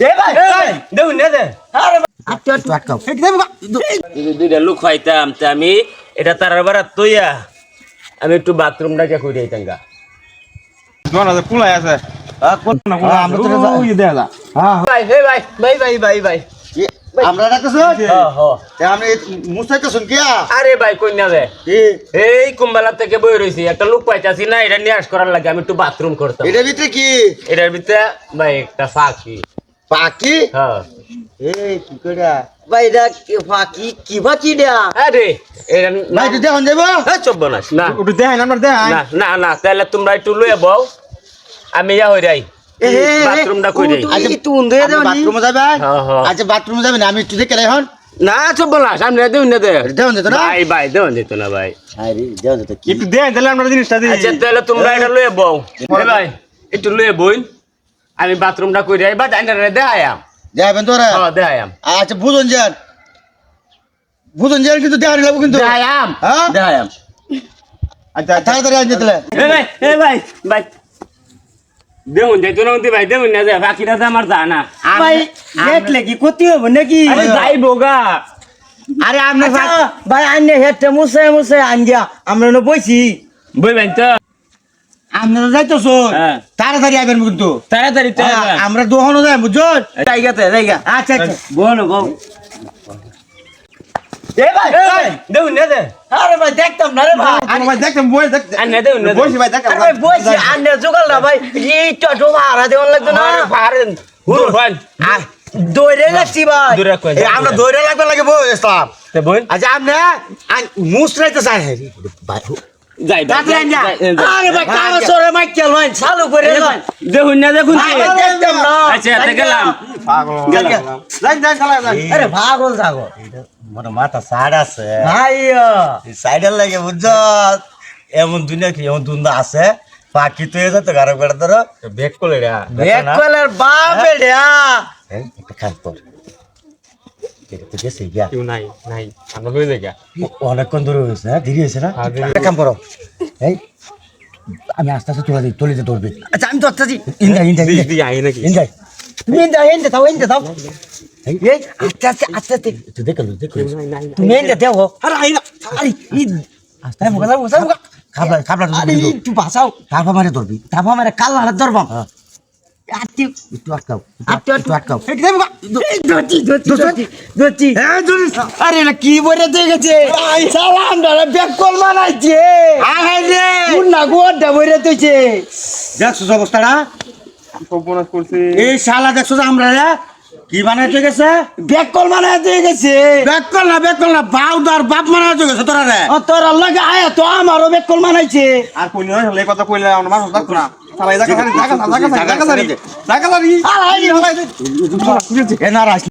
এ ভাই দেখুন না দে আরে দুইটা লোক খাইতাম তা আমি এটা তার বারা তৈয়া। আমি একটু বাথরুমটাকে করে দিতাম গা। দোকান পুলাই আছে। আমরা আরে ভাই কন্যা কি এই কুম্বালা থেকে বই রয়েছি একটা লোক পাইতাছি না এটা নিয়ে আস করার লাগে আমি একটু বাথরুম করতাম। এটার ভিতরে কি? এটার ভিতরে ভাই একটা ফাঁকি। পাখি হ্যাঁ। এই কি করে ভাই এটা পাখি কি পাখি এটা? আরে এটা ভাই তুই দেখুন যাব হ্যাঁ চব্ব না। না ওটা দেয় না আমরা দেয় না না না তাহলে তোমরা একটু লয়ে আমি ইয়া হই রাই বাথরুমটা কই রাই আচ্ছা তুই উন্দে দেও বাথরুমে যাবে হ্যাঁ, হ্যাঁ। আচ্ছা বাথরুমে যাবে না আমি একটু দেখে এখন। না চব্ব না সামনে দেউন না দে। দেওন যেত না। ভাই ভাই দেউন দিত না ভাই। আরে দেওন যেত কি? একটু তাহলে আমরা জিনিসটা দিই আচ্ছা তাহলে তোমরা এটা লয়ে বও। এ ভাই একটু লয়ে বইন। আমি বাথরুমটা কই রাই বা জানি রে দেখায়াম যাবেন তোরা হ্যাঁ দেখায়াম আচ্ছা বুঝুন যান বুঝুন যান কিন্তু দেওয়ানি লাগবো কিন্তু। দেখায়াম হ্যাঁ? দেখায়াম আচ্ছা আচ্ছা তাড়াতাড়ি আনতে তাহলে এ ভাই এ ভাই ভাই। দেউন যাইতো না ভাই দেউন না যায় বাকিটা তো আমার জানা। ভাই দেখলে কি ক্ষতি হবে নাকি? আরে যাইবো গা। আরে আপনি ভাই আনলে হেডটা মুছে মুছে আন আমরা না বইছি। বইবেন তো। আপনারা যাইতেছো? হ্যাঁ। তাড়াতাড়ি আইবেন কিন্তু। তাড়াতাড়ি আমরা দোকানও যাই বুঝছ? জায়গাতে জায়গা। আচ্ছা আচ্ছা। বলো বউ দৌড়ে যাচ্ছি ভাই। আমরা দৌড়ে লাগবে লাগে বই ইসলাম আচ্ছা আপনি মুসরাইতে চাই। ভাই যাই তাড়াতাড়ি আন আরে ভাই কাগজ সরে মাইকেল ভাই চালু করে দেখুন না দেখুন ভাই, ভাই, দেখতাম না। আচ্ছা তে গেলাম। পাগল। গেলাম। যাই যাই চালা যাই। আরে পাগল যাগো মাথা সাইড আছে। ভাই সাইডের লাগে বুঝছ এমন দুনিয়া কি এমন দুন্দা আছে? পাখি তো এসে তো গারো করে ধরো। বেক রে একবেলার বাপ কাজ অনেকক্ষণ ধরে হয়েছে হ্যাঁ দেরি হয়েছে না একটা কাম করো এই আমি আস্তে আস্তে তোলা দিই তলিতে ধরবে আচ্ছা আমি তো নাকি ইন্দাই তুমি এনতে দাও এনতে দাও এই আস্তে আস্তে আস্তে আস্তে তুই তুমি এনতে দাও আরে আই না আরে ই আস্তে বাঁচাও তারপর মারে ধরবি তারপর আমার কাল হাত ধরবাম কি বলে দিয়ে গেছে? দেখছ অবস্থাটা? এই শালা দেখছ আমরা কি বানাইতে গেছে? ব্যাক কল মানাই দিয়ে গেছে না ব্যাক কল না বাউ দার বাপ মানাইতে গেছে তোরা রে। ও তোর লাগে আয়া তো আমারও ব্যাক কল মানাইছে আর কোন হলে কথা কইলে আমরা মাছ থাকতো না। চালাই জায়গা জায়গা জায়গা জায়গা জায়গা জায়গা রাখ